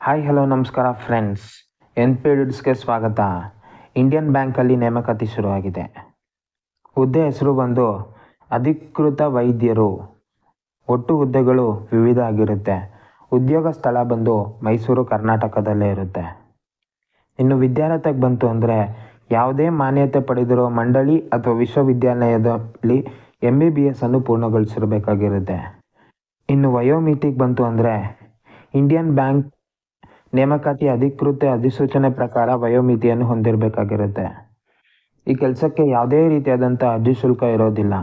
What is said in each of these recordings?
Hi hello ನಮಸ್ಕಾರ friends N P ಸ್ವಾಗತ. Indian ಬ್ಯಾಂಕಲ್ಲಿ ನೇಮಕಾತಿ ಶುರುವಾಗಿದೆ. ಹುದ್ದೆ ಹೆಸರು ಬಂದು ಅಧಿಕೃತ ವೈದ್ಯರು. ಒಟ್ಟು ಹುದ್ದೆಗಳು ವಿವಿಧ ಆಗಿರುತ್ತೆ. ಉದ್ಯೋಗ ಸ್ಥಳ ಬಂದು ಮೈಸೂರು, ಕರ್ನಾಟಕದಲ್ಲೇ ಇರುತ್ತೆ. ಇನ್ನು ವಿದ್ಯಾರ್ಥಿಗೆ ಬಂತು ಅಂದರೆ ಯಾವುದೇ ಮಾನ್ಯತೆ ಪಡೆದಿರೋ ಮಂಡಳಿ ಅಥವಾ ವಿಶ್ವವಿದ್ಯಾಲಯದಲ್ಲಿ ಎಂ ಬಿ ಬಿ ಎಸ್ ಅನ್ನು ಪೂರ್ಣಗೊಳಿಸಿರಬೇಕಾಗಿರುತ್ತೆ. ಇನ್ನು ವಯೋಮಿತಿಗೆ ಬಂತು ಅಂದರೆ ಇಂಡಿಯನ್ ಬ್ಯಾಂಕ್ ನೇಮಕಾತಿ ಅಧಿಕೃತ ಅಧಿಸೂಚನೆ ಪ್ರಕಾರ ವಯೋಮಿತಿಯನ್ನು ಹೊಂದಿರಬೇಕಾಗಿರುತ್ತೆ. ಈ ಕೆಲಸಕ್ಕೆ ಯಾವುದೇ ರೀತಿಯಾದಂಥ ಅರ್ಜಿ ಶುಲ್ಕ ಇರೋದಿಲ್ಲ.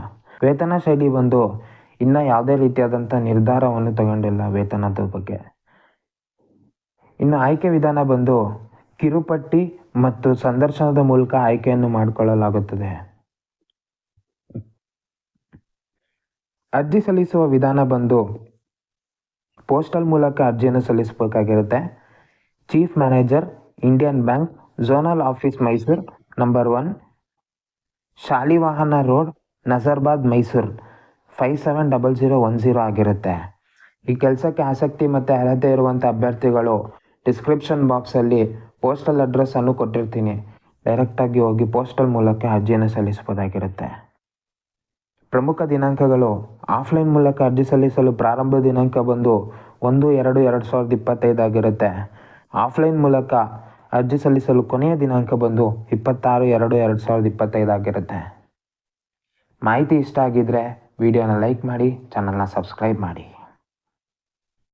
ವೇತನ ಶೈಲಿ ಬಂದು ಇನ್ನೂ ಯಾವುದೇ ರೀತಿಯಾದಂಥ ನಿರ್ಧಾರವನ್ನು ತಗೊಂಡಿಲ್ಲ ವೇತನದ ಬಗ್ಗೆ. ಇನ್ನು ಆಯ್ಕೆ ವಿಧಾನ ಬಂದು ಕಿರುಪಟ್ಟಿ ಮತ್ತು ಸಂದರ್ಶನದ ಮೂಲಕ ಆಯ್ಕೆಯನ್ನು ಮಾಡಿಕೊಳ್ಳಲಾಗುತ್ತದೆ. ಅರ್ಜಿ ಸಲ್ಲಿಸುವ ವಿಧಾನ ಬಂದು ಪೋಸ್ಟಲ್ ಮೂಲಕ ಅರ್ಜಿಯನ್ನು ಸಲ್ಲಿಸಬೇಕಾಗಿರುತ್ತೆ. Chief manager Indian bank zonal office Mysuru number one Shalivahana road Nazarbad Mysuru five seven double zero one zero ಆಗಿರುತ್ತೆ. ಈ ಕೆಲಸಕ್ಕೆ ಆಸಕ್ತಿ ಮತ್ತು ಅರ್ಹತೆ ಇರುವಂಥ ಅಭ್ಯರ್ಥಿಗಳು ಡಿಸ್ಕ್ರಿಪ್ಷನ್ ಬಾಕ್ಸಲ್ಲಿ ಪೋಸ್ಟಲ್ ಅಡ್ರೆಸ್ಸನ್ನು ಕೊಟ್ಟಿರ್ತೀನಿ. ಡೈರೆಕ್ಟಾಗಿ ಹೋಗಿ ಪೋಸ್ಟಲ್ ಮೂಲಕ ಅರ್ಜಿಯನ್ನು ಸಲ್ಲಿಸಬಹುದಾಗಿರುತ್ತೆ. ಪ್ರಮುಖ ದಿನಾಂಕಗಳು ಆಫ್ಲೈನ್ ಮೂಲಕ ಅರ್ಜಿ ಸಲ್ಲಿಸಲು ಪ್ರಾರಂಭ ದಿನಾಂಕ ಬಂದು ಒಂದು ಎರಡು ಎರಡು ಸಾವಿರದ ಇಪ್ಪತ್ತೈದು ಆಗಿರುತ್ತೆ. ಆಫ್ಲೈನ್ ಮೂಲಕ ಅರ್ಜಿ ಸಲ್ಲಿಸಲು ಕೊನೆಯ ದಿನಾಂಕ ಬಂದು ಇಪ್ಪತ್ತಾರು ಎರಡು ಎರಡು ಸಾವಿರದ ಇಪ್ಪತ್ತೈದು ಆಗಿರುತ್ತೆ. ಮಾಹಿತಿ ಇಷ್ಟ ಆಗಿದ್ದರೆ ವಿಡಿಯೋನ ಲೈಕ್ ಮಾಡಿ, ಚಾನಲ್ನ ಸಬ್ಸ್ಕ್ರೈಬ್ ಮಾಡಿ.